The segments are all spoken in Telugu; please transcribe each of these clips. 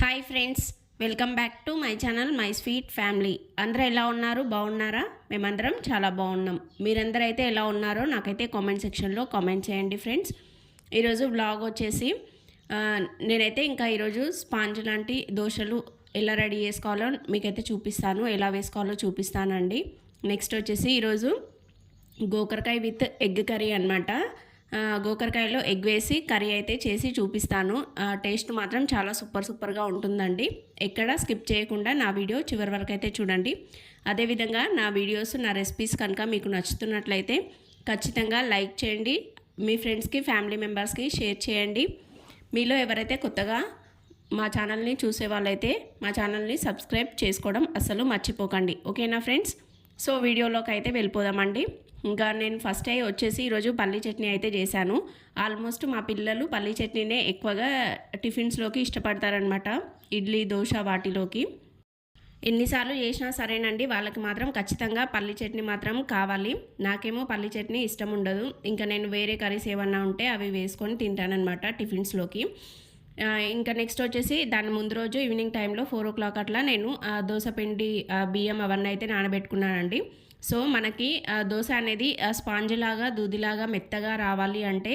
Hi friends welcome back to my channel my sweet family. అందరూ ఎలా ఉన్నారు? బాగున్నారా? మేమందరం చాలా బాగున్నాం. మీరందరూ అయితే ఎలా ఉన్నారో నాకైతే కామెంట్ సెక్షన్లో కామెంట్ చేయండి ఫ్రెండ్స్. ఈరోజు వ్లాగ్ వచ్చేసి నేనైతే ఇంకా ఈరోజు స్పాంజ్ లాంటి దోశలు ఎలా రెడీ చేసుకోవాలో మీకైతే చూపిస్తాను. ఎలా వేసుకోవాలో చూపిస్తానండి. నెక్స్ట్ వచ్చేసి ఈరోజు గోకరకాయ విత్ ఎగ్ కర్రీ అనమాట గోకరకాయలో ఎగ్ వేసి కర్రీ అయితే చేసి చూపిస్తాను. ఆ, టేస్ట్ మాత్రం చాలా సూపర్ సూపర్గా ఉంటుందండి. ఎక్కడ స్కిప్ చేయకుండా నా వీడియో చివరి వరకు అయితే చూడండి. అదేవిధంగా నా వీడియోస్ నా రెసిపీస్ కనుక మీకు నచ్చుతున్నట్లయితే ఖచ్చితంగా లైక్ చేయండి. మీ ఫ్రెండ్స్కి ఫ్యామిలీ మెంబర్స్కి షేర్ చేయండి. మీలో ఎవరైతే కొత్తగా మా ఛానల్ని చూసే వాళ్ళైతే మా ఛానల్ని సబ్స్క్రైబ్ చేసుకోవడం అస్సలు మర్చిపోకండి. ఓకేనా ఫ్రెండ్స్? సో వీడియోలోకి అయితే వెళ్ళిపోదామండి. ఇంకా నేను ఫస్ట్ అయ్యి వచ్చేసి ఈరోజు పల్లీ చట్నీ అయితే చేశాను. ఆల్మోస్ట్ మా పిల్లలు పల్లీ చట్నీనే ఎక్కువగా టిఫిన్స్లోకి ఇష్టపడతారనమాట ఇడ్లీ దోశ వాటిలోకి. ఎన్నిసార్లు చేసినా సరేనండి వాళ్ళకి మాత్రం ఖచ్చితంగా పల్లి చట్నీ మాత్రం కావాలి. నాకేమో పల్లి చట్నీ ఇష్టం ఉండదు. ఇంకా నేను వేరే కర్రీస్ ఏమన్నా ఉంటే అవి వేసుకొని తింటానన్నమాట టిఫిన్స్లోకి. ఇంకా నెక్స్ట్ వచ్చేసి దాని ముందు రోజు ఈవినింగ్ టైంలో ఫోర్ ఓ క్లాక్ అట్లా నేను ఆ, పిండి బియ్యం అవన్నీ అయితే నానబెట్టుకున్నానండి. సో మనకి దోశ అనేది స్పాంజ్ లాగా దూదిలాగా మెత్తగా రావాలి అంటే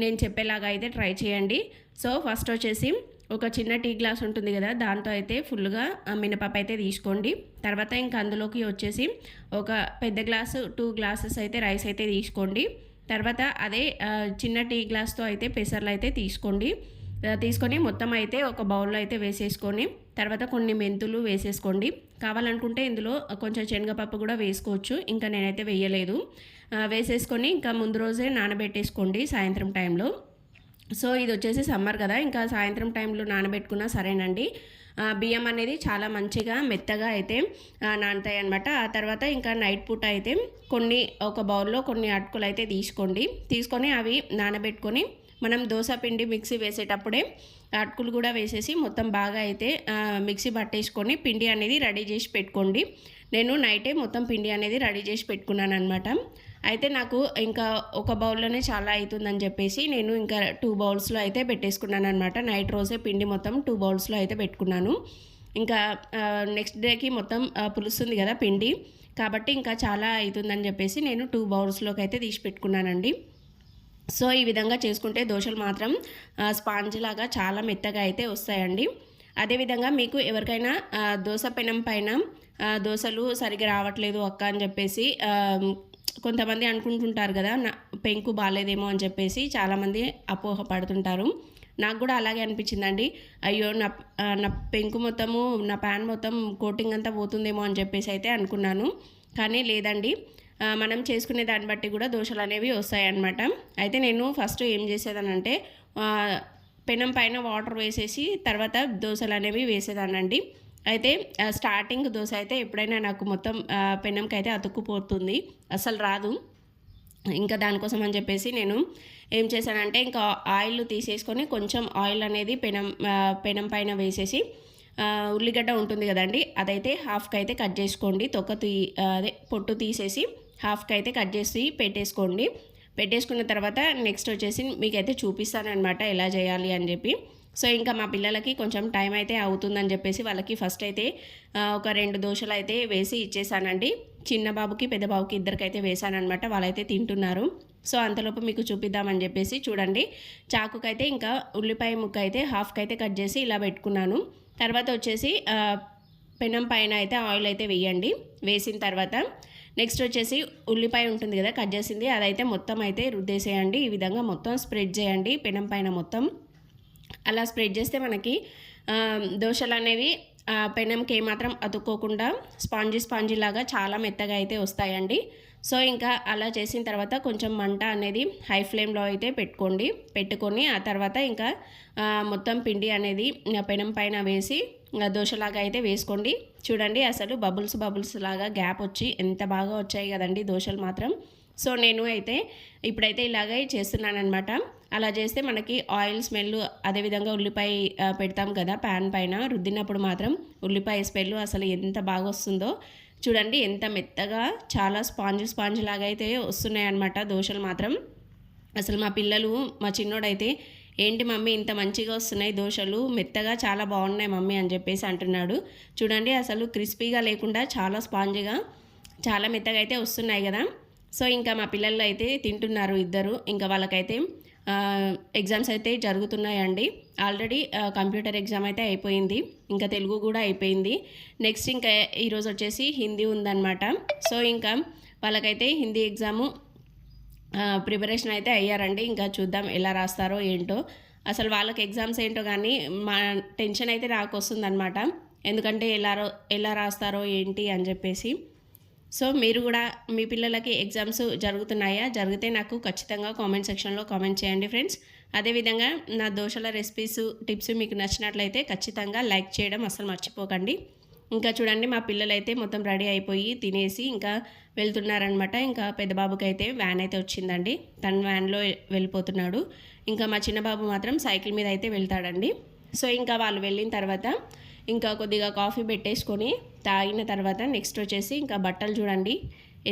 నేను చెప్పేలాగా అయితే ట్రై చేయండి. సో ఫస్ట్ వచ్చేసి ఒక చిన్న టీ గ్లాస్ ఉంటుంది కదా దాంతో అయితే ఫుల్గా మినపప్పు అయితే తీసుకోండి. తర్వాత ఇంకా అందులోకి వచ్చేసి ఒక పెద్ద గ్లాసు టూ గ్లాసెస్ అయితే రైస్ అయితే తీసుకోండి. తర్వాత అదే చిన్న టీ గ్లాస్తో అయితే పెసర్లు అయితే తీసుకోండి. తీసుకొని మొత్తం అయితే ఒక బౌల్లో అయితే వేసేసుకొని తర్వాత కొన్ని మెంతులు వేసేసుకోండి. కావాలనుకుంటే ఇందులో కొంచెం శనగపప్పు కూడా వేసుకోవచ్చు. ఇంకా నేనైతే వేయలేదు. వేసేసుకొని ఇంకా ముందు రోజే నానబెట్టేసుకోండి సాయంత్రం టైంలో. సో ఇది వచ్చేసి సమ్మర్ కదా ఇంకా సాయంత్రం టైంలో నానబెట్టుకున్నా సరేనండి. బియ్యం అనేది చాలా మంచిగా మెత్తగా అయితే నానతాయి నానుతాయి అనమాట ఆ తర్వాత ఇంకా నైట్ పూట అయితే కొన్ని ఒక బౌల్లో కొన్ని అటుకులు అయితే తీసుకోండి. తీసుకొని అవి నానబెట్టుకొని మనం దోశ పిండి మిక్సీ వేసేటప్పుడే అటుకులు కూడా వేసేసి మొత్తం బాగా అయితే మిక్సీ పట్టేసుకొని పిండి అనేది రెడీ చేసి పెట్టుకోండి. నేను నైటే మొత్తం పిండి అనేది రెడీ చేసి పెట్టుకున్నాను అనమాట అయితే నాకు ఇంకా ఒక బౌల్లోనే చాలా అవుతుందని చెప్పేసి నేను ఇంకా టూ బౌల్స్లో అయితే పెట్టేసుకున్నాను అనమాట నైట్ రోజే పిండి మొత్తం టూ బౌల్స్లో అయితే పెట్టుకున్నాను. ఇంకా నెక్స్ట్ డేకి మొత్తం పులుస్తుంది కదా పిండి. కాబట్టి ఇంకా చాలా అవుతుందని చెప్పేసి నేను టూ బౌల్స్లోకి అయితే తీసి పెట్టుకున్నానండి. సో ఈ విధంగా చేసుకుంటే దోశలు మాత్రం స్పాంజ్ లాగా చాలా మెత్తగా అయితే వస్తాయండి. అదేవిధంగా మీకు ఎవరికైనా దోశ పెనం పైన దోశలు సరిగా రావట్లేదు అక్క అని చెప్పేసి కొంతమంది అనుకుంటుంటారు కదా నా పెంకు బాగాలేదేమో అని చెప్పేసి చాలామంది అపోహ పడుతుంటారు. నాకు కూడా అలాగే అనిపించిందండి. అయ్యో నా నా పెంకు మొత్తము నా ప్యాన్ మొత్తం కోటింగ్ అంతా పోతుందేమో అని చెప్పేసి అయితే అనుకున్నాను. కానీ లేదండి. మనం చేసుకునే దాన్ని బట్టి కూడా దోశలు అనేవి వస్తాయన్నమాట. అయితే నేను ఫస్ట్ ఏం చేసేదానంటే పెనం పైన వాటర్ వేసేసి తర్వాత దోశలు అనేవి వేసేదానండి. అయితే స్టార్టింగ్ దోశ అయితే ఎప్పుడైనా నాకు మొత్తం పెనంకి అయితే అతుక్కుపోతుంది. అసలు రాదు. ఇంకా దానికోసం అని చెప్పేసి నేను ఏం చేశానంటే ఇంకా ఆయిల్ తీసేసుకొని కొంచెం ఆయిల్ అనేది పెనం పెనం పైన వేసేసి ఉల్లిగడ్డ ఉంటుంది కదండి అదైతే హాఫ్కి అయితే కట్ చేసుకోండి. తొక్క తీ అదే పొట్టు తీసేసి హాఫ్కి అయితే కట్ చేసి పెట్టేసుకోండి. పెట్టేసుకున్న తర్వాత నెక్స్ట్ వచ్చేసి మీకైతే చూపిస్తానమాట ఎలా చేయాలి అని చెప్పి. సో ఇంకా మా పిల్లలకి కొంచెం టైం అయితే అవుతుందని చెప్పేసి వాళ్ళకి ఫస్ట్ అయితే ఒక రెండు దోశలు అయితే వేసి ఇచ్చేసానండి. చిన్న బాబుకి పెద్ద బాబుకి ఇద్దరికైతే వేసానమాట వాళ్ళైతే తింటున్నారు. సో అంతలోపు మీకు చూపిద్దామని చెప్పేసి చూడండి. చాకుకైతే ఇంకా ఉల్లిపాయ ముక్క అయితే హాఫ్కి అయితే కట్ చేసి ఇలా పెట్టుకున్నాను. తర్వాత వచ్చేసి పెనం పైన అయితే ఆయిల్ అయితే వేయండి. వేసిన తర్వాత నెక్స్ట్ వచ్చేసి ఉల్లిపాయ ఉంటుంది కదా కట్ చేసింది. అదైతే మొత్తం అయితే రుద్దేసేయండి. ఈ విధంగా మొత్తం స్ప్రెడ్ చేయండి పెనం పైన మొత్తం. అలా స్ప్రెడ్ చేస్తే మనకి దోశలు అనేవి పెనంకి ఏమాత్రం అతుక్కోకుండా స్పాంజీ స్పాంజీ లాగా చాలా మెత్తగా అయితే వస్తాయండి. సో ఇంకా అలా చేసిన తర్వాత కొంచెం మంట అనేది హై ఫ్లేమ్లో అయితే పెట్టుకోండి. పెట్టుకొని ఆ తర్వాత ఇంకా మొత్తం పిండి అనేది పెనం పైన వేసి దోశలాగా అయితే వేసుకోండి. చూడండి అసలు బబుల్స్ బబుల్స్ లాగా గ్యాప్ వచ్చి ఎంత బాగా వచ్చాయి కదండి దోశలు మాత్రం. సో నేను అయితే ఇప్పుడైతే ఇలాగే చేస్తున్నానమాట అలా చేస్తే మనకి ఆయిల్ స్మెల్ అదేవిధంగా ఉల్లిపాయ పెడతాం కదా ప్యాన్ పైన రుద్దినప్పుడు మాత్రం ఉల్లిపాయ స్మెల్ అసలు ఎంత బాగా వస్తుందో. చూడండి ఎంత మెత్తగా చాలా స్పాంజ్ స్పాంజ్ లాగా అయితే వస్తున్నాయి అనమాట దోశలు మాత్రం. అసలు మా పిల్లలు మా చిన్నోడైతే ఏంటి మమ్మీ ఇంత మంచిగా వస్తున్నాయి దోశలు? మెత్తగా చాలా బాగున్నాయి మమ్మీ అని చెప్పేసి అంటున్నాడు. చూడండి అసలు క్రిస్పీగా లేకుండా చాలా స్పాంజ్గా చాలా మెత్తగా అయితే వస్తున్నాయి కదా. సో ఇంకా మా పిల్లలు అయితే తింటున్నారు ఇద్దరు. ఇంకా వాళ్ళకైతే ఎగ్జామ్స్ అయితే జరుగుతున్నాయండి. ఆల్రెడీ కంప్యూటర్ ఎగ్జామ్ అయితే అయిపోయింది. ఇంకా తెలుగు కూడా అయిపోయింది. నెక్స్ట్ ఇంకా ఈరోజు వచ్చేసి హిందీ ఉందన్నమాట. సో ఇంకా వాళ్ళకైతే హిందీ ఎగ్జాము ప్రిపరేషన్ అయితే అయ్యారండి. ఇంకా చూద్దాం ఎలా రాస్తారో ఏంటో. అసలు వాళ్ళకి ఎగ్జామ్స్ ఏంటో కానీ మా టెన్షన్ అయితే నాకు వస్తుందన్నమాట. ఎందుకంటే ఎలా ఎలా రాస్తారో ఏంటి అని చెప్పేసి. సో మీరు కూడా మీ పిల్లలకి ఎగ్జామ్స్ జరుగుతున్నాయా? జరిగితే నాకు ఖచ్చితంగా కామెంట్ సెక్షన్లో కామెంట్ చేయండి ఫ్రెండ్స్. అదేవిధంగా నా దోశల రెసిపీస్ టిప్స్ మీకు నచ్చినట్లయితే ఖచ్చితంగా లైక్ చేయడం అసలు మర్చిపోకండి. ఇంకా చూడండి మా పిల్లలైతే మొత్తం రెడీ అయిపోయి తినేసి ఇంకా వెళ్తున్నారనమాట. ఇంకా పెద్ద బాబుకి అయితే వ్యాన్ అయితే వచ్చిందండి. తన వ్యాన్లో వెళ్ళిపోతున్నాడు. ఇంకా మా చిన్న బాబు మాత్రం సైకిల్ మీద అయితే వెళ్తాడండి. సో ఇంకా వాళ్ళు వెళ్ళిన తర్వాత ఇంకా కొద్దిగా కాఫీ పెట్టేసుకొని తాగిన తర్వాత నెక్స్ట్ వచ్చేసి ఇంకా బట్టలు చూడండి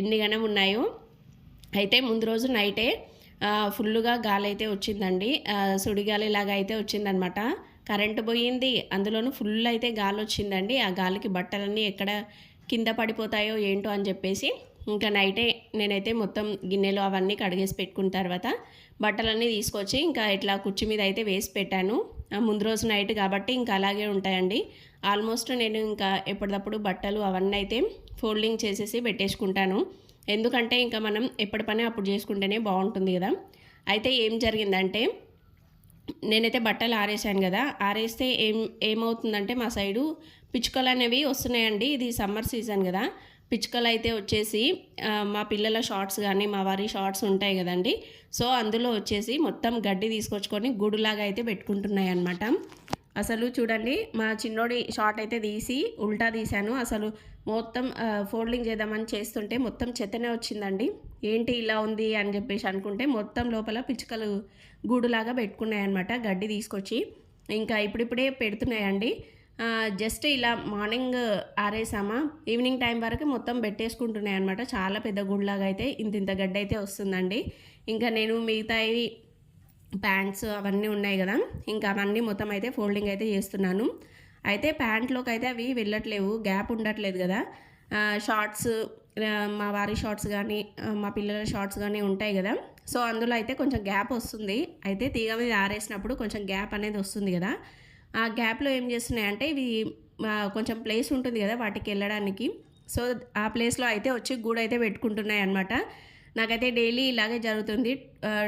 ఎన్ని ఉన్నాయో. అయితే ముందు రోజు నైటే ఫుల్గా గాలి అయితే వచ్చిందండి. సుడిగాలి లాగా అయితే వచ్చిందనమాట కరెంటు పోయింది అందులోనూ ఫుల్ అయితే గాలి వచ్చిందండి. ఆ గాలికి బట్టలన్నీ ఎక్కడ కింద పడిపోతాయో ఏంటో అని చెప్పేసి ఇంకా నైటే నేనైతే మొత్తం గిన్నెలు అవన్నీ కడిగేసి పెట్టుకున్న తర్వాత బట్టలన్నీ తీసుకొచ్చి ఇంకా ఇట్లా కుర్చీ మీద అయితే వేసి పెట్టాను. ఆ ముందు రోజు నైట్ కాబట్టి ఇంకా అలాగే ఉంటాయండి. ఆల్మోస్ట్ నేను ఇంకా ఎప్పటికప్పుడు బట్టలు అవన్నీ అయితే ఫోల్డింగ్ చేసేసి పెట్టేసుకుంటాను. ఎందుకంటే ఇంకా మనం ఎప్పటి పని అప్పుడు చేసుకుంటేనే బాగుంటుంది కదా. అయితే ఏం జరిగిందంటే నేనైతే బట్టలు ఆరేసాను కదా. ఆరేస్తే ఏం ఏమవుతుందంటే మా సైడు పిచ్చుకలు అనేవి వస్తున్నాయండి. ఇది సమ్మర్ సీజన్ కదా. పిచ్చుకలు అయితే వచ్చేసి మా పిల్లల షార్ట్స్ కానీ మా వారి షార్ట్స్ ఉంటాయి కదండి. సో అందులో వచ్చేసి మొత్తం గడ్డి తీసుకొచ్చుకొని గూడులాగా అయితే పెట్టుకుంటున్నాయి అన్నమాట అసలు చూడండి మా చిన్నోడి షార్ట్ అయితే తీసి ఉల్టా తీశాను. అసలు మొత్తం ఫోల్డింగ్ చేద్దామని చేస్తుంటే మొత్తం చెత్తనే వచ్చిందండి. ఏంటి ఇలా ఉంది అని చెప్పేసి అనుకుంటే మొత్తం లోపల పిచ్చుకలు గూడులాగా పెట్టుకున్నాయన్నమాట గడ్డి తీసుకొచ్చి. ఇంకా ఇప్పుడిప్పుడే పెడుతున్నాయండి. జస్ట్ ఇలా మార్నింగ్ ఆరేసామా ఈవినింగ్ టైం వరకు మొత్తం పెట్టేసుకుంటున్నాయి అనమాట చాలా పెద్ద గుడిలాగా అయితే ఇంత ఇంత గడ్డి అయితే వస్తుందండి. ఇంకా నేను మిగతావి ప్యాంట్స్ అవన్నీ ఉన్నాయి కదా. ఇంకా అవన్నీ మొత్తం అయితే ఫోల్డింగ్ అయితే చేస్తున్నాను. అయితే ప్యాంట్లోకి అయితే అవి వెళ్ళట్లేవు గ్యాప్ ఉండట్లేదు కదా. షార్ట్స్ మా వారి షార్ట్స్ కానీ మా పిల్లల షార్ట్స్ కానీ ఉంటాయి కదా. సో అందులో అయితే కొంచెం గ్యాప్ వస్తుంది. అయితే తీగ మీద ఆరేసినప్పుడు కొంచెం గ్యాప్ అనేది వస్తుంది కదా. ఆ గ్యాప్లో ఏం చేస్తున్నాయి అంటే ఇవి కొంచెం ప్లేస్ ఉంటుంది కదా వాటికి వెళ్ళడానికి. సో ఆ ప్లేస్లో అయితే వచ్చి గూడు అయితే పెట్టుకుంటున్నాయి అనమాట నాకైతే డైలీ ఇలాగే జరుగుతుంది.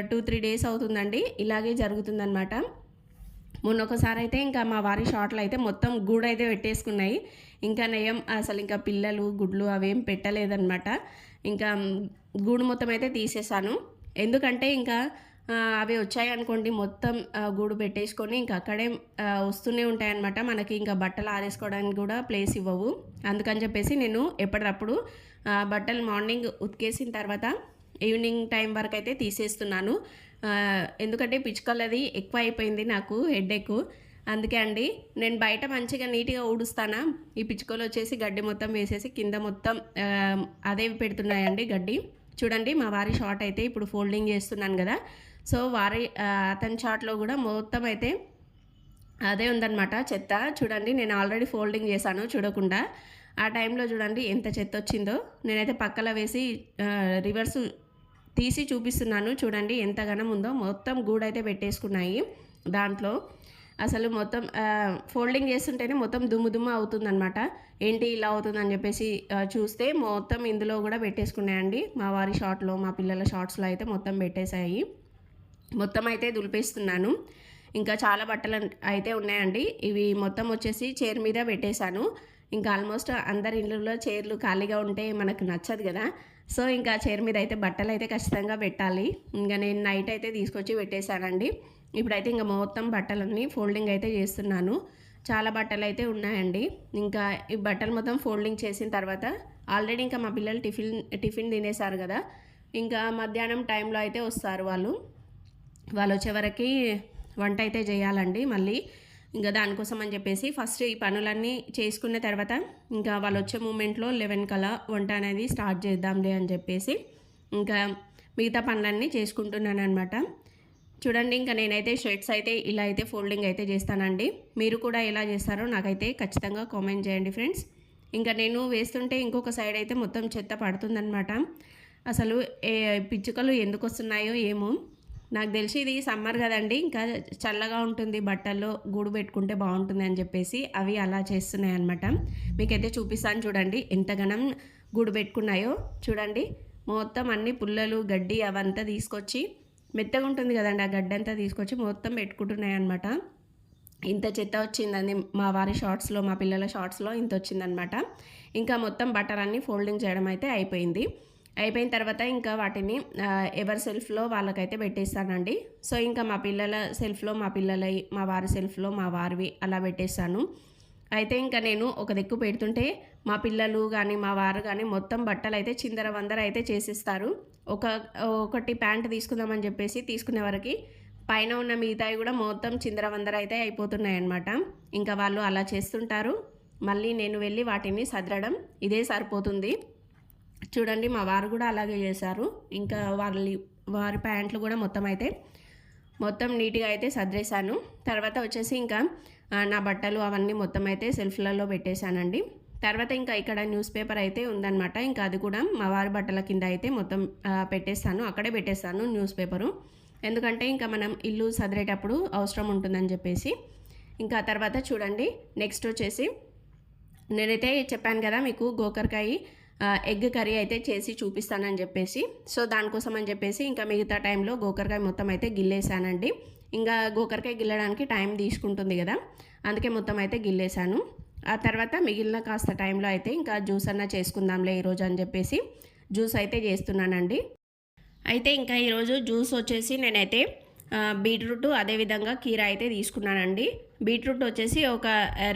టూ త్రీ డేస్ అవుతుందండి. ఇలాగే జరుగుతుందనమాట మొన్న ఒకసారి అయితే ఇంకా మా వారి షార్ట్లు అయితే మొత్తం గూడు అయితే పెట్టేసుకున్నాయి. ఇంకా నయం అసలు ఇంకా పిల్లలు గుడ్లు అవేం పెట్టలేదన్నమాట. ఇంకా గూడు మొత్తం అయితే తీసేసాను. ఎందుకంటే ఇంకా అవి వచ్చాయి అనుకోండి మొత్తం గూడు పెట్టేసుకొని ఇంకా అక్కడే వస్తూనే ఉంటాయన్నమాట. మనకి ఇంకా బట్టలు ఆరేసుకోవడానికి కూడా ప్లేస్ ఇవ్వవు. అందుకని చెప్పేసి నేను ఎప్పటికప్పుడు బట్టలు మార్నింగ్ ఉతికేసిన తర్వాత ఈవినింగ్ టైం వరకు అయితే తీసేస్తున్నాను. ఎందుకంటే ఎందుకంటే పిచ్చుకలది ఎక్కువ అయిపోయింది నాకు హెడ్ఏక్ అందుకే అండి నేను బయట మంచిగా నీట్గా ఊడుస్తానా? ఈ పిచ్చుకలు వచ్చేసి గడ్డి మొత్తం వేసేసి కింద మొత్తం ఆ, అదే పెడుతున్నాయండి గడ్డి. చూడండి మా వారి షార్ట్ అయితే ఇప్పుడు ఫోల్డింగ్ చేస్తున్నాను కదా. సో వారి అతని షార్ట్లో కూడా మొత్తం అయితే అదే ఉందన్నమాట చెత్త. చూడండి నేను ఆల్రెడీ ఫోల్డింగ్ చేశాను చూడకుండా. ఆ టైంలో చూడండి ఎంత చెత్త వచ్చిందో. నేనైతే పక్కల వేసి రివర్స్ తీసి చూపిస్తున్నాను. చూడండి ఎంత ఘనం ఉందో. మొత్తం గూడైతే పెట్టేసుకున్నాయి. దాంట్లో అసలు మొత్తం ఫోల్డింగ్ చేస్తుంటేనే మొత్తం దుమ్ము దుమ్ము అవుతుందనమాట ఏంటి ఇలా అవుతుందని చెప్పేసి చూస్తే మొత్తం ఇందులో కూడా పెట్టేసుకున్నాయండి. మా వారి షార్ట్లో మా పిల్లల షార్ట్స్లో అయితే మొత్తం పెట్టేశాయి. మొత్తం అయితే దులిపేస్తున్నాను. ఇంకా చాలా బట్టలు అయితే ఉన్నాయండి. ఇవి మొత్తం వచ్చేసి చైర్ మీద పెట్టేశాను. ఇంకా ఆల్మోస్ట్ అందరి ఇళ్ళలో చైర్లు ఖాళీగా ఉంటే మనకు నచ్చదు కదా. సో ఇంకా చైర్ మీద అయితే బట్టలు అయితే ఖచ్చితంగా పెట్టాలి. ఇంకా నేను నైట్ అయితే తీసుకొచ్చి పెట్టేశానండి. ఇప్పుడైతే ఇంకా మొత్తం బట్టలన్నీ ఫోల్డింగ్ అయితే చేస్తున్నాను. చాలా బట్టలు అయితే ఉన్నాయండి. ఇంకా ఈ బట్టలు మొత్తం ఫోల్డింగ్ చేసిన తర్వాత ఆల్రెడీ ఇంకా మా పిల్లలు టిఫిన్ టిఫిన్ తినేశారు కదా. ఇంకా మధ్యాహ్నం టైంలో అయితే వస్తారు వాళ్ళు. వాళ్ళు వచ్చే వరకు వంట అయితే చేయాలండి మళ్ళీ. ఇంకా దానికోసం అని చెప్పేసి ఫస్ట్ ఈ పనులన్నీ చేసుకున్న తర్వాత ఇంకా వాళ్ళు వచ్చే మూమెంట్లో లెవెన్ కలా వంట అనేది స్టార్ట్ చేద్దాంలే అని చెప్పేసి ఇంకా మిగతా పనులన్నీ చేసుకుంటున్నాను అనమాట చూడండి ఇంకా నేనైతే షర్ట్స్ అయితే ఇలా అయితే ఫోల్డింగ్ అయితే చేస్తానండి. మీరు కూడా ఎలా చేస్తారో నాకైతే ఖచ్చితంగా కామెంట్ చేయండి ఫ్రెండ్స్. ఇంకా నేను వేస్తుంటే ఇంకొక సైడ్ అయితే మొత్తం చెత్త పడుతుందనమాట అసలు ఏ పిచ్చుకలు ఎందుకు వస్తున్నాయో ఏమో. నాకు తెలిసి ఇది సమ్మర్ కదండి ఇంకా చల్లగా ఉంటుంది బట్టల్లో గూడు పెట్టుకుంటే బాగుంటుంది అని చెప్పేసి అవి అలా చేస్తున్నాయి అనమాట మీకైతే చూపిస్తాను చూడండి ఎంతగానం గూడు పెట్టుకున్నాయో చూడండి. మొత్తం అన్ని పుల్లలు గడ్డి అవంతా తీసుకొచ్చి మెత్తగా ఉంటుంది కదండి ఆ గడ్డి అంతా తీసుకొచ్చి మొత్తం పెట్టుకుంటున్నాయి అనమాట ఇంత చెత్త వచ్చిందని మా వారి షార్ట్స్లో మా పిల్లల షార్ట్స్లో ఇంత వచ్చిందనమాట ఇంకా మొత్తం బట్టలన్నీ ఫోల్డింగ్ చేయడం అయితే అయిపోయింది. అయిపోయిన తర్వాత ఇంకా వాటిని ఎవరి సెల్ఫ్లో వాళ్ళకైతే పెట్టేస్తానండి. సో ఇంకా మా పిల్లల సెల్ఫ్లో మా పిల్లలవి మా వారి సెల్ఫ్లో మా వారివి అలా పెట్టేస్తాను. అయితే ఇంకా నేను ఒక దిక్కు పెడుతుంటే మా పిల్లలు కానీ మా వారు కానీ మొత్తం బట్టలు అయితే చిందర వందర అయితే చేసిస్తారు. ఒక ఒకటి ప్యాంట్ తీసుకుందామని చెప్పేసి తీసుకునే వరకు పైన ఉన్న మిగతాయి కూడా మొత్తం చిందర వందర అయితే అయిపోతున్నాయి అన్నమాట ఇంకా వాళ్ళు అలా చేస్తుంటారు. మళ్ళీ నేను వెళ్ళి వాటిని సదరడం ఇదే సరిపోతుంది. చూడండి మా వారు కూడా అలాగే చేశారు. ఇంకా వాళ్ళ వారి ప్యాంట్లు కూడా మొత్తం అయితే మొత్తం నీట్గా అయితే సర్దేశాను. తర్వాత వచ్చేసి ఇంకా నా బట్టలు అవన్నీ మొత్తం అయితే సెల్ఫ్లలో పెట్టేశానండి. తర్వాత ఇంకా ఇక్కడ న్యూస్ పేపర్ అయితే ఉందన్నమాట. ఇంకా అది కూడా మా వారి బట్టల కింద అయితే మొత్తం పెట్టేస్తాను. అక్కడే పెట్టేస్తాను న్యూస్ పేపరు. ఎందుకంటే ఇంకా మనం ఇల్లు సదిరేటప్పుడు అవసరం ఉంటుందని చెప్పేసి. ఇంకా తర్వాత చూడండి నెక్స్ట్ వచ్చేసి నేనైతే చెప్పాను కదా మీకు గోకరకాయ ఎగ్ కర్రీ అయితే చేసి చూపిస్తానని చెప్పేసి. సో దానికోసం అని చెప్పేసి ఇంకా మిగతా టైంలో గోకరకాయ మొత్తం అయితే గిల్లేసానండి. ఇంకా గోకరకాయ గిల్లడానికి టైం తీసుకుంటుంది కదా. అందుకే మొత్తం అయితే గిల్లేసాను. ఆ తర్వాత మిగిలిన కాస్త టైంలో అయితే ఇంకా జ్యూస్ అన్న చేసుకుందాంలే ఈరోజు అని చెప్పేసి జ్యూస్ అయితే చేస్తున్నానండి. అయితే ఇంకా ఈరోజు జ్యూస్ వచ్చేసి నేనైతే బీట్రూట్ అదేవిధంగా కీర అయితే తీసుకున్నానండి. బీట్రూట్ వచ్చేసి ఒక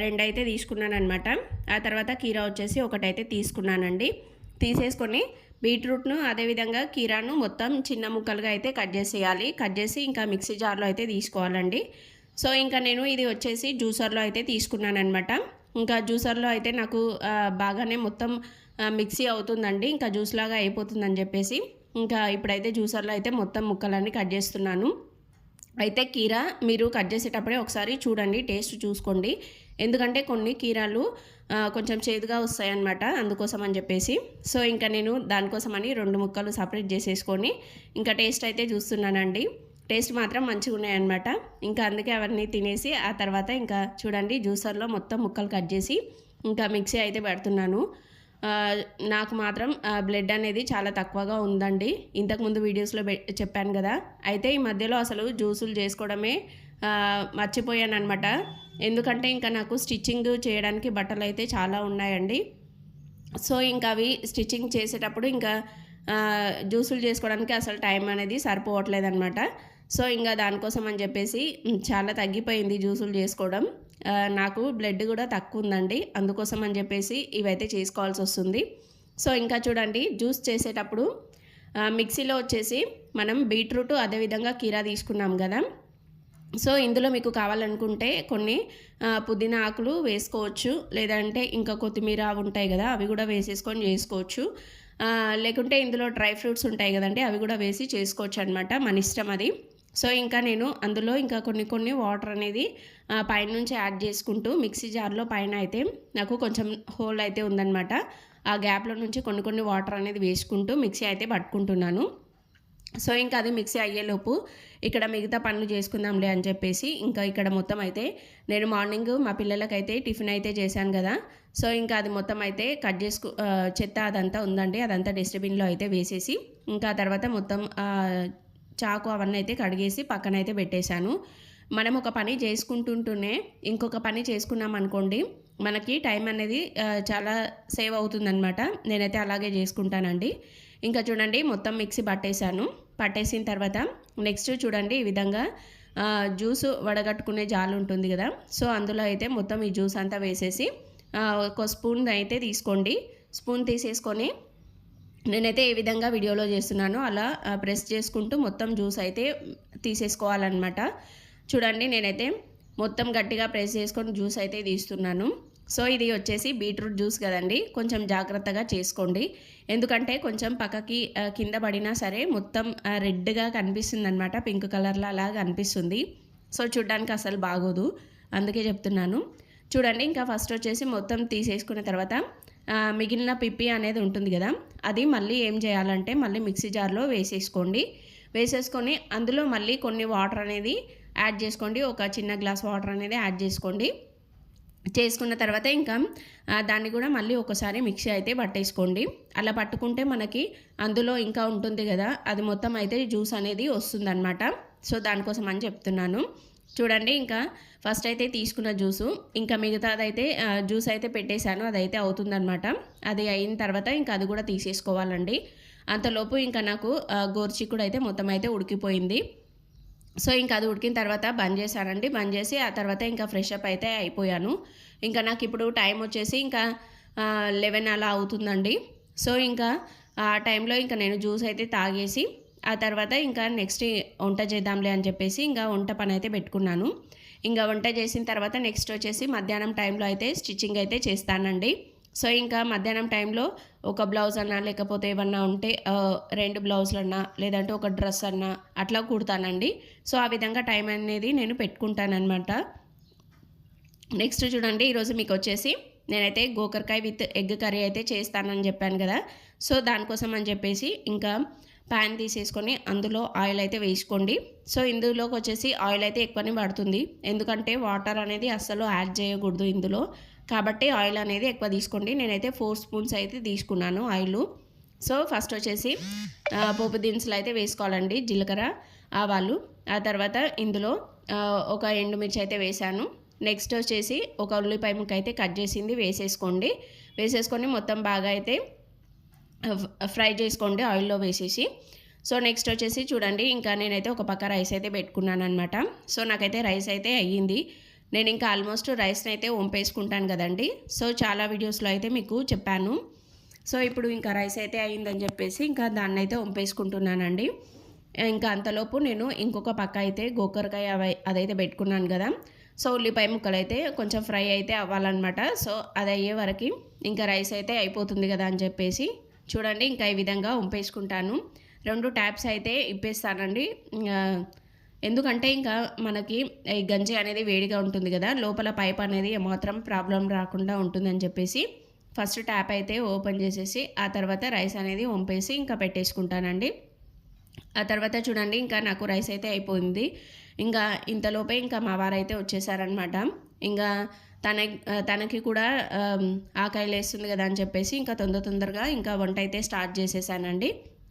రెండు అయితే తీసుకున్నాను అనమాట ఆ తర్వాత కీర వచ్చేసి ఒకటైతే తీసుకున్నానండి. తీసేసుకొని బీట్రూట్ను అదేవిధంగా కీరాను మొత్తం చిన్న ముక్కలుగా అయితే కట్ చేసేయాలి. కట్ చేసి ఇంకా మిక్సీ జార్లో అయితే తీసుకోవాలండి. సో ఇంకా నేను ఇది వచ్చేసి జ్యూసర్లో అయితే తీసుకున్నాను అనమాట ఇంకా జ్యూసర్లో అయితే నాకు బాగానే మొత్తం మిక్సీ అవుతుందండి. ఇంకా జ్యూస్ లాగా అయిపోతుందని చెప్పేసి ఇంకా ఇప్పుడైతే జ్యూసర్లో అయితే మొత్తం ముక్కలన్నీ కట్ చేస్తున్నాను. అయితే కీర మీరు కట్ చేసేటప్పుడే ఒకసారి చూడండి టేస్ట్ చూసుకోండి. ఎందుకంటే కొన్ని కీరాలు కొంచెం చేదుగా వస్తాయన్నమాట అందుకోసం అని చెప్పేసి. సో ఇంకా నేను దానికోసమని రెండు ముక్కలు సపరేట్ చేసేసుకొని ఇంకా టేస్ట్ అయితే చూస్తున్నానండి. టేస్ట్ మాత్రం మంచిగా ఉన్నాయన్నమాట. ఇంకా అందుకే అవన్నీ తినేసి ఆ తర్వాత ఇంకా చూడండి జ్యూసర్లో మొత్తం ముక్కలు కట్ చేసి ఇంకా మిక్సీ అయితే పెడుతున్నాను. నాకు మాత్రం బ్లడ్ అనేది చాలా తక్కువగా ఉందండి. ఇంతకుముందు వీడియోస్లో పె- చెప్పాను కదా. అయితే ఈ మధ్యలో అసలు జ్యూసులు చేసుకోవడమే మర్చిపోయాను అనమాట ఎందుకంటే ఇంకా నాకు స్టిచ్చింగ్ చేయడానికి బట్టలు అయితే చాలా ఉన్నాయండి. సో ఇంకా అవి స్టిచ్చింగ్ చేసేటప్పుడు ఇంకా జ్యూసులు చేసుకోవడానికి అసలు టైం అనేది సరిపోవట్లేదు అనమాట సో ఇంకా దానికోసం అని చెప్పేసి చాలా తగ్గిపోయింది జ్యూసులు చేసుకోవడం. నాకు బ్లడ్ కూడా తక్కువ ఉందండి అందుకోసం అని చెప్పేసి ఇవైతే చేసుకోవాల్సి వస్తుంది. సో ఇంకా చూడండి జ్యూస్ చేసేటప్పుడు మిక్సీలో వచ్చేసి మనం బీట్రూట్ అదేవిధంగా కీరా తీసుకున్నాం కదా. సో ఇందులో మీకు కావాలనుకుంటే కొన్ని పుదీనా ఆకులు వేసుకోవచ్చు. లేదంటే ఇంకా కొత్తిమీర ఉంటాయి కదా అవి కూడా వేసేసుకొని చేసుకోవచ్చు. లేకుంటే ఇందులో డ్రై ఫ్రూట్స్ ఉంటాయి కదండి అవి కూడా వేసి చేసుకోవచ్చు అనమాట మన ఇష్టం అది. సో ఇంకా నేను అందులో ఇంకా కొన్ని కొన్ని వాటర్ అనేది పైన పైనుంచి యాడ్ చేసుకుంటూ మిక్సీ జార్లో పైన అయితే నాకు కొంచెం హోల్ అయితే ఉందన్నమాట. ఆ గ్యాప్లో నుంచి కొన్ని కొన్ని వాటర్ అనేది వేసుకుంటూ మిక్సీ అయితే పట్టుకుంటున్నాను. సో ఇంకా అది మిక్సీ అయ్యేలోపు ఇక్కడ మిగతా పనులు చేసుకుందాంలే అని చెప్పేసి ఇంకా ఇక్కడ మొత్తం అయితే నేను మార్నింగ్ మా పిల్లలకైతే టిఫిన్ అయితే చేశాను కదా. సో ఇంకా అది మొత్తం అయితే కట్ చేసుకు చెత్త అదంతా ఉందండి అదంతా డస్ట్బిన్లో అయితే వేసేసి ఇంకా తర్వాత మొత్తం చాకు అవన్నీ అయితే కడిగేసి పక్కన అయితే పెట్టేశాను. మనం ఒక పని చేసుకుంటుంటూనే ఇంకొక పని చేసుకున్నాం అనుకోండి మనకి టైం అనేది చాలా సేవ్ అవుతుందన్నమాట. నేనైతే అలాగే చేసుకుంటానండి. ఇంకా చూడండి మొత్తం మిక్సీ పట్టేశాను. పట్టేసిన తర్వాత నెక్స్ట్ చూడండి ఈ విధంగా జ్యూస్ వడగట్టుకునే జాలు ఉంటుంది కదా సో అందులో అయితే మొత్తం ఈ జ్యూస్ అంతా వేసేసి ఒక స్పూన్ అయితే తీసుకోండి. స్పూన్ తీసేసుకొని నేనైతే ఏ విధంగా వీడియోలో చేస్తున్నానో అలా ప్రెస్ చేసుకుంటూ మొత్తం జ్యూస్ అయితే తీసేసుకోవాలన్నమాట. చూడండి నేనైతే మొత్తం గట్టిగా ప్రెస్ చేసుకొని జ్యూస్ అయితే తీస్తున్నాను. సో ఇది వచ్చేసి బీట్రూట్ జ్యూస్ కదండి. కొంచెం జాగ్రత్తగా చేసుకోండి. ఎందుకంటే కొంచెం పక్కకి కింద పడినా సరే మొత్తం రెడ్గా కనిపిస్తుంది అనమాట పింక్ కలర్లో అలా కనిపిస్తుంది సో చూడ్డానికి అసలు బాగోదు. అందుకే చెప్తున్నాను. చూడండి ఇంకా ఫస్ట్ వచ్చేసి మొత్తం తీసేసుకున్న తర్వాత మిగిలిన పిప్పి అనేది ఉంటుంది కదా అది మళ్ళీ ఏం చేయాలంటే మళ్ళీ మిక్సీ జార్లో వేసేసుకోండి. వేసేసుకొని అందులో మళ్ళీ కొన్ని వాటర్ అనేది యాడ్ చేసుకోండి. ఒక చిన్న గ్లాస్ వాటర్ అనేది యాడ్ చేసుకోండి. చేసుకున్న తర్వాత ఇంకా దాన్ని కూడా మళ్ళీ ఒకసారి మిక్సీ అయితే పట్టేసుకోండి. అలా పట్టుకుంటే మనకి అందులో ఇంకా ఉంటుంది కదా అది మొత్తం అయితే జ్యూస్ అనేది వస్తుందన్నమాట. సో దానికోసం అని చెప్తున్నాను. చూడండి ఇంకా ఫస్ట్ అయితే తీసుకున్న జ్యూసు. ఇంకా మిగతాదైతే జ్యూస్ అయితే పెట్టేశాను అదైతే అవుతుందనమాట అది అయిన తర్వాత ఇంకా అది కూడా తీసేసుకోవాలండి. అంతలోపు ఇంకా నాకు ఆ, గోరుచిక్కుడు అయితే మొత్తం అయితే ఉడికిపోయింది. సో ఇంకా అది ఉడికిన తర్వాత బంద్ చేశానండి. బంద్ చేసి ఆ తర్వాత ఇంకా ఫ్రెష్ అప్ అయితే అయిపోయాను. ఇంకా నాకు ఇప్పుడు టైం వచ్చేసి ఇంకా లెవెన్ అలా అవుతుందండి. సో ఇంకా ఆ టైంలో ఇంకా నేను జ్యూస్ అయితే తాగేసి ఆ తర్వాత ఇంకా నెక్స్ట్ వంట చేద్దాంలే అని చెప్పేసి ఇంకా వంట పని అయితే పెట్టుకున్నాను. ఇంకా వంట చేసిన తర్వాత నెక్స్ట్ వచ్చేసి మధ్యాహ్నం టైంలో అయితే స్టిచ్చింగ్ అయితే చేస్తానండి. సో ఇంకా మధ్యాహ్నం టైంలో ఒక బ్లౌజ్ అన్నా లేకపోతే ఏమన్నా ఉంటే రెండు బ్లౌజులు అన్నా లేదంటే ఒక డ్రెస్ అన్నా అట్లా కుడతానండి. సో ఆ విధంగా టైం అనేది నేను పెట్టుకుంటానమాట నెక్స్ట్ చూడండి ఈరోజు మీకు వచ్చేసి నేనైతే గోకరకాయ విత్ ఎగ్ కర్రీ అయితే చేస్తానని చెప్పాను కదా. సో దానికోసం అని చెప్పేసి ఇంకా ప్యాన్ తీసేసుకొని అందులో ఆయిల్ అయితే వేసుకోండి. సో ఇందులోకి వచ్చేసి ఆయిల్ అయితే ఎక్కువనే పడుతుంది. ఎందుకంటే వాటర్ అనేది అస్సలు యాడ్ చేయకూడదు ఇందులో. కాబట్టి ఆయిల్ అనేది ఎక్కువ తీసుకోండి. నేనైతే ఫోర్ స్పూన్స్ అయితే తీసుకున్నాను ఆయిల్ సో ఫస్ట్ వచ్చేసి పోపు దినుసులు అయితే వేసుకోవాలండి జీలకర్ర ఆవాలు. ఆ తర్వాత ఇందులో ఒక ఎండుమిర్చి అయితే వేసాను. నెక్స్ట్ వచ్చేసి ఒక ఉల్లిపాయ ముక్క అయితే కట్ చేసింది వేసేసుకోండి. వేసేసుకొని మొత్తం బాగా అయితే ఫ్రై చేసుకోండి ఆయిల్లో వేసేసి. సో నెక్స్ట్ వచ్చేసి చూడండి ఇంకా నేనైతే ఒక పక్క రైస్ అయితే పెట్టుకున్నాను అనమాట సో నాకైతే రైస్ అయితే అయ్యింది. నేను ఇంకా ఆల్మోస్ట్ రైస్ని అయితే వంపేసుకుంటాను కదండి. సో చాలా వీడియోస్లో అయితే మీకు చెప్పాను. సో ఇప్పుడు ఇంకా రైస్ అయితే అయ్యిందని చెప్పేసి ఇంకా దాన్ని అయితే వంపేసుకుంటున్నానండి. ఇంకా అంతలోపు నేను ఇంకొక పక్క అయితే గోకరకాయ అదైతే పెట్టుకున్నాను కదా. సో ఉల్లిపాయ ముక్కలు అయితే కొంచెం ఫ్రై అయితే అవ్వాలన్నమాట. సో అది అయ్యే వరకు ఇంకా రైస్ అయితే అయిపోతుంది కదా అని చెప్పేసి. చూడండి ఇంకా ఈ విధంగా వంపేసుకుంటాను రెండు ట్యాప్స్ అయితే ఇప్పేస్తానండి. ఎందుకంటే ఇంకా మనకి ఈ గంజి అనేది వేడిగా ఉంటుంది కదా లోపల పైప్ అనేది ఏమాత్రం ప్రాబ్లం రాకుండా ఉంటుందని చెప్పేసి ఫస్ట్ ట్యాప్ అయితే ఓపెన్ చేసేసి ఆ తర్వాత రైస్ అనేది వంపేసి ఇంకా పెట్టేసుకుంటానండి. ఆ తర్వాత చూడండి ఇంకా నాకు రైస్ అయితే అయిపోయింది. ఇంకా ఇంతలోపే ఇంకా మా వారైతే వచ్చేసారనమాట ఇంకా తన తనకి కూడా ఆమ్, ఆకలి వేస్తుంది కదా అని చెప్పేసి ఇంకా తొందర తొందరగా ఇంకా వంట అయితే స్టార్ట్ చేసేసానండి.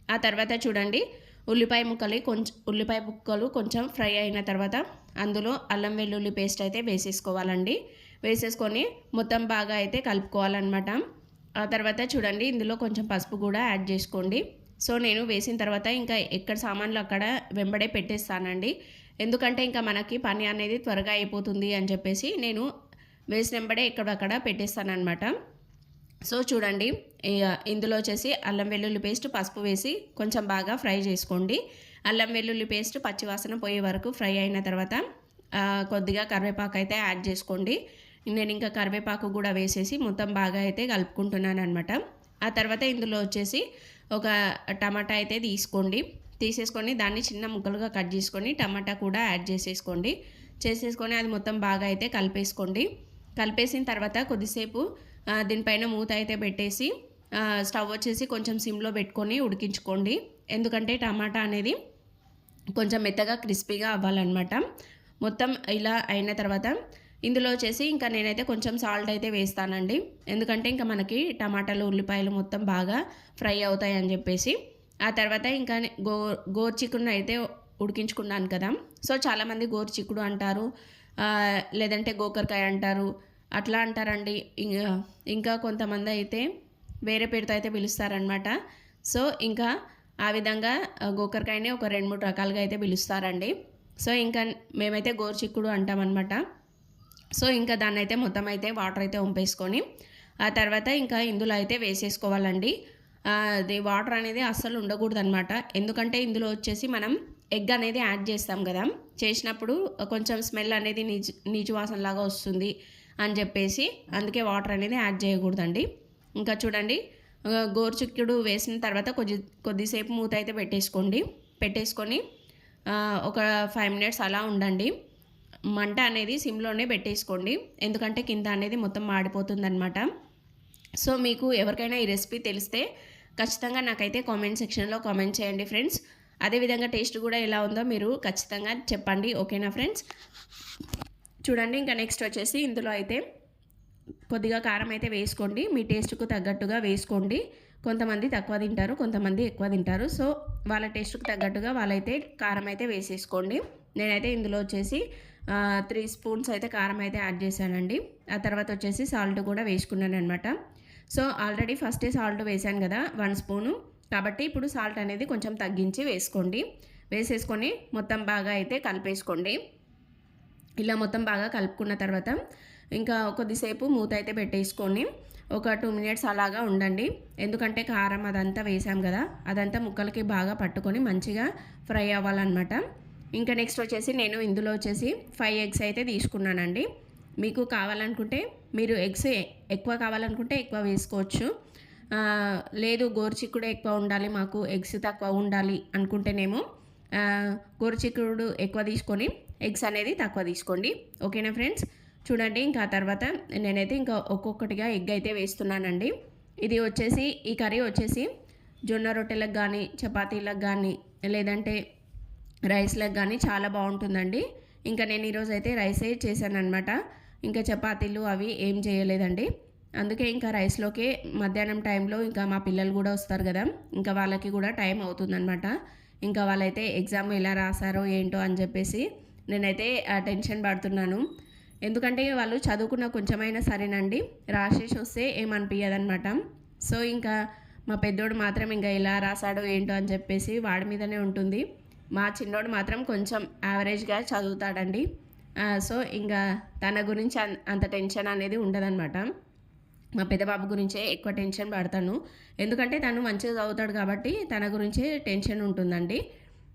ఆ తర్వాత చూడండి ఉల్లిపాయ ముక్కలు కొంచెం ఉల్లిపాయ ముక్కలు కొంచెం ఫ్రై అయిన తర్వాత అందులో అల్లం వెల్లుల్లి పేస్ట్ అయితే వేసేసుకోవాలండి. వేసేసుకొని మొత్తం బాగా అయితే కలుపుకోవాలన్నమాట. ఆ తర్వాత చూడండి ఇందులో కొంచెం పసుపు కూడా యాడ్ చేసుకోండి. సో నేను వేసిన తర్వాత ఇంకా ఎక్కడ సామాన్లు అక్కడ వెంబడే పెట్టేస్తానండి. ఎందుకంటే ఇంకా మనకి పని అనేది త్వరగా అయిపోతుంది అని చెప్పేసి నేను వేసిన వెంబడే ఎక్కడక్కడ పెట్టేస్తానమాట సో చూడండి ఇందులో వచ్చేసి అల్లం వెల్లుల్లి పేస్ట్ పసుపు వేసి కొంచెం బాగా ఫ్రై చేసుకోండి. అల్లం వెల్లుల్లి పేస్ట్ పచ్చివాసన పోయే వరకు ఫ్రై అయిన తర్వాత కొద్దిగా కరివేపాకు అయితే యాడ్ చేసుకోండి. నేను ఇంకా కరివేపాకు కూడా వేసేసి మొత్తం బాగా అయితే కలుపుకుంటున్నాను అనమాట ఆ తర్వాత ఇందులో వచ్చేసి ఒక టమాటా అయితే తీసుకోండి. తీసేసుకొని దాన్ని చిన్న ముక్కలుగా కట్ చేసుకొని టమాటా కూడా యాడ్ చేసేసుకోండి. చేసేసుకొని అది మొత్తం బాగా అయితే కలిపేసుకోండి. కలిపేసిన తర్వాత కొద్దిసేపు దీనిపైన మూత అయితే పెట్టేసి స్టవ్ వచ్చేసి కొంచెం సిమ్లో పెట్టుకొని ఉడికించుకోండి. ఎందుకంటే టమాటా అనేది కొంచెం మెత్తగా క్రిస్పీగా అవ్వాలన్నమాట. మొత్తం ఇలా అయిన తర్వాత ఇందులో వచ్చేసి ఇంకా నేనైతే కొంచెం సాల్ట్ అయితే వేస్తానండి. ఎందుకంటే ఇంకా మనకి టమాటాలు ఉల్లిపాయలు మొత్తం బాగా ఫ్రై అవుతాయి అని చెప్పేసి. ఆ తర్వాత ఇంకా గో గోరు చిక్కుడుని అయితే ఉడికించుకున్నాను కదా. సో చాలామంది గోరు చిక్కుడు అంటారు. లేదంటే గోకరకాయ అంటారు అట్లా అంటారండి. ఇంకా ఇంకా కొంతమంది అయితే వేరే పేరుతో అయితే పిలుస్తారనమాట సో ఇంకా ఆ విధంగా గోకరకాయని ఒక రెండు మూడు రకాలుగా అయితే పిలుస్తారండి. సో ఇంకా మేమైతే గోరుచిక్కుడు అంటామన్నమాట. సో ఇంకా దాన్ని అయితే మొత్తం అయితే వాటర్ అయితే వంపేసుకొని ఆ తర్వాత ఇంకా ఇందులో అయితే వేసేసుకోవాలండి. అది వాటర్ అనేది అస్సలు ఉండకూడదు అనమాట ఎందుకంటే ఇందులో వచ్చేసి మనం ఎగ్ అనేది యాడ్ చేస్తాం కదా. చేసినప్పుడు కొంచెం స్మెల్ అనేది నీచు నీచు వాసనలాగా వస్తుంది అని చెప్పేసి అందుకే వాటర్ అనేది యాడ్ చేయకూడదండి. ఇంకా చూడండి గోరుచుక్కుడు వేసిన తర్వాత కొద్ది కొద్దిసేపు మూత అయితే పెట్టేసుకోండి. పెట్టేసుకొని ఒక ఫైవ్ మినిట్స్ అలా ఉండండి. మంట అనేది సిమ్లోనే పెట్టేసుకోండి. ఎందుకంటే కింద అనేది మొత్తం మాడిపోతుంది అనమాట సో మీకు ఎవరికైనా ఈ రెసిపీ తెలిస్తే ఖచ్చితంగా నాకైతే కామెంట్ సెక్షన్లో కామెంట్ చేయండి ఫ్రెండ్స్. అదేవిధంగా టేస్ట్ కూడా ఎలా ఉందో మీరు ఖచ్చితంగా చెప్పండి. ఓకేనా ఫ్రెండ్స్? చూడండి ఇంకా నెక్స్ట్ వచ్చేసి ఇందులో అయితే కొద్దిగా కారం అయితే వేసుకోండి. మీ టేస్ట్కు తగ్గట్టుగా వేసుకోండి. కొంతమంది తక్కువ తింటారు కొంతమంది ఎక్కువ తింటారు. సో వాళ్ళ టేస్ట్కు తగ్గట్టుగా వాళ్ళైతే కారం అయితే వేసేసుకోండి. నేనైతే ఇందులో వచ్చేసి త్రీ స్పూన్స్ అయితే కారం అయితే యాడ్ చేశానండి. ఆ తర్వాత వచ్చేసి సాల్ట్ కూడా వేసుకున్నాను అనమాట సో ఆల్రెడీ ఫస్టే సాల్ట్ వేసాను కదా వన్ స్పూను కాబట్టి ఇప్పుడు సాల్ట్ అనేది కొంచెం తగ్గించి వేసుకోండి. వేసేసుకొని మొత్తం బాగా అయితే కలిపేసుకోండి. ఇలా మొత్తం బాగా కలుపుకున్న తర్వాత ఇంకా కొద్దిసేపు మూత అయితే పెట్టేసుకొని ఒక టూ మినిట్స్ అలాగా ఉండండి. ఎందుకంటే కారం అదంతా వేసాం కదా అదంతా ముక్కలకి బాగా పట్టుకొని మంచిగా ఫ్రై అవ్వాలన్నమాట. ఇంకా నెక్స్ట్ వచ్చేసి నేను ఇందులో వచ్చేసి ఫైవ్ ఎగ్స్ అయితే తీసుకున్నానండి. మీకు కావాలనుకుంటే మీరు ఎగ్స్ ఎక్కువ కావాలనుకుంటే ఎక్కువ వేసుకోవచ్చు. లేదు గోరుచిక్కుడు ఎక్కువ ఉండాలి మాకు ఎగ్స్ తక్కువ ఉండాలి అనుకుంటేనేమో గోరుచిక్కుడు ఎక్కువ తీసుకొని ఎగ్స్ అనేది తక్కువ తీసుకోండి. ఓకేనా ఫ్రెండ్స్? చూడండి ఇంకా తర్వాత నేనైతే ఇంకా ఒక్కొక్కటిగా ఎగ్ అయితే వేస్తున్నానండి. ఇది వచ్చేసి ఈ కర్రీ వచ్చేసి జొన్న రొట్టెలకు కానీ చపాతీలకు కానీ లేదంటే రైస్లకు కానీ చాలా బాగుంటుందండి. ఇంకా నేను ఈరోజు అయితే రైసే చేశాను అనమాట ఇంకా చపాతీలు అవి ఏం చేయలేదండి. అందుకే ఇంకా రైస్లోకే మధ్యాహ్నం టైంలో ఇంకా మా పిల్లలు కూడా వస్తారు కదా. ఇంకా వాళ్ళకి కూడా టైం అవుతుందన్నమాట. ఇంకా వాళ్ళైతే ఎగ్జామ్ ఎలా రాశారో ఏంటో అని చెప్పేసి నేనైతే టెన్షన్ పడుతున్నాను. ఎందుకంటే వాళ్ళు చదువుకున్న కొంచెమైనా సరేనండి. రాసేసి వస్తే ఏమనిపించదనమాట సో ఇంకా మా పెద్దోడు మాత్రం ఇంకా ఎలా రాశాడో ఏంటో అని చెప్పేసి వాడి మీదనే ఉంటుంది. మా చిన్నోడు మాత్రం కొంచెం యావరేజ్గా చదువుతాడండి. సో ఇంకా తన గురించి అంత టెన్షన్ అనేది ఉండదన్నమాట. మా పెద్దబాబు గురించే ఎక్కువ టెన్షన్ పడతాను. ఎందుకంటే తను మంచిగా చదువుతాడు కాబట్టి తన గురించే టెన్షన్ ఉంటుందండి.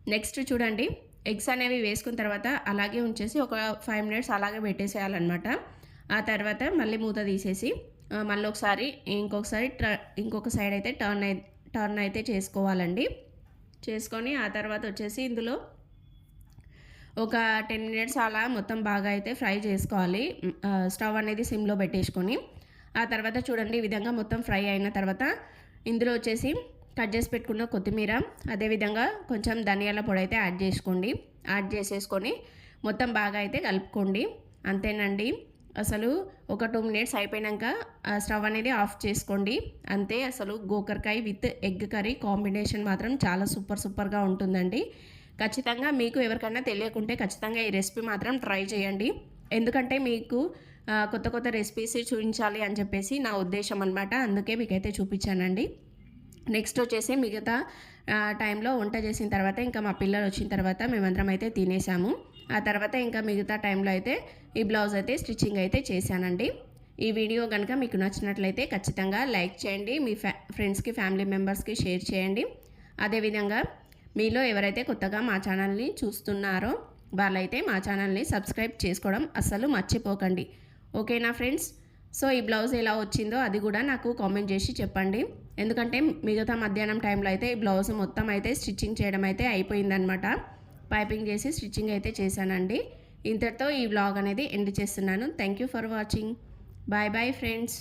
నెక్స్ట్ చూడండి ఎగ్స్ అనేవి వేసుకున్న తర్వాత అలాగే ఉంచేసి ఒక ఫైవ్ మినిట్స్ అలాగే పెట్టేసేయాలన్నమాట. ఆ తర్వాత మళ్ళీ మూత తీసేసి మళ్ళీ ఒకసారి ఇంకొకసారి ట- ఇంకొక సైడ్ అయితే టర్న్ అయి టర్న్ అయితే చేసుకోవాలండి. చేసుకొని ఆ తర్వాత వచ్చేసి ఇందులో ఒక టెన్ మినిట్స్ అలా మొత్తం బాగా అయితే ఫ్రై చేసుకోవాలి. స్టవ్ అనేది సిమ్లో పెట్టేసుకొని. ఆ తర్వాత చూడండి ఈ విధంగా మొత్తం ఫ్రై అయిన తర్వాత ఇందులో వచ్చేసి కట్ చేసి పెట్టుకున్న కొత్తిమీర అదేవిధంగా కొంచెం ధనియాల పొడి అయితే యాడ్ చేసుకోండి. యాడ్ చేసేసుకొని మొత్తం బాగా అయితే కలుపుకోండి. అంతేనండి. అసలు ఒక టూ మినిట్స్ అయిపోయాక ఆ స్టవ్ అనేది ఆఫ్ చేసుకోండి. అంతే అసలు గోకరకాయ విత్ ఎగ్ కర్రీ కాంబినేషన్ మాత్రం చాలా సూపర్ సూపర్గా ఉంటుందండి. ఖచ్చితంగా మీకు ఎవరికైనా తెలియకుంటే ఖచ్చితంగా ఈ రెసిపీ మాత్రం ట్రై చేయండి. ఎందుకంటే మీకు కొత్త కొత్త రెసిపీస్ చూపించాలి అని చెప్పేసి నా ఉద్దేశం అనమాట అందుకే మీకైతే చూపించానండి. నెక్స్ట్ వచ్చేసి మిగతా టైంలో వంట చేసిన తర్వాత ఇంకా మా పిల్లలు వచ్చిన తర్వాత మేమందరం అయితే తినేసాము. ఆ తర్వాత ఇంకా మిగతా టైంలో అయితే ఈ బ్లౌజ్ అయితే స్టిచ్చింగ్ అయితే చేశానండి. ఈ వీడియో కనుక మీకు నచ్చినట్లయితే ఖచ్చితంగా లైక్ చేయండి. మీ ఫ్యా ఫ్రెండ్స్కి ఫ్యామిలీ మెంబర్స్కి షేర్ చేయండి. అదేవిధంగా మీలో ఎవరైతే కొత్తగా మా ఛానల్ని చూస్తున్నారో వాళ్ళైతే మా ఛానల్ని సబ్స్క్రైబ్ చేసుకోవడం అస్సలు మర్చిపోకండి. ఓకేనా ఫ్రెండ్స్? సో ఈ బ్లౌజ్ ఎలా వచ్చిందో అది కూడా నాకు కామెంట్ చేసి చెప్పండి. ఎందుకంటే మిగతా మధ్యాహ్నం టైంలో అయితే ఈ బ్లౌజ్ మొత్తం అయితే స్టిచ్చింగ్ చేయడం అయితే అయిపోయిందనమాట పైపింగ్ చేసి స్టిచ్చింగ్ అయితే చేశానండి. ఇంతటితో ఈ బ్లాగ్ అనేది ఎండ్ చేస్తున్నాను. Thank you for watching bye bye friends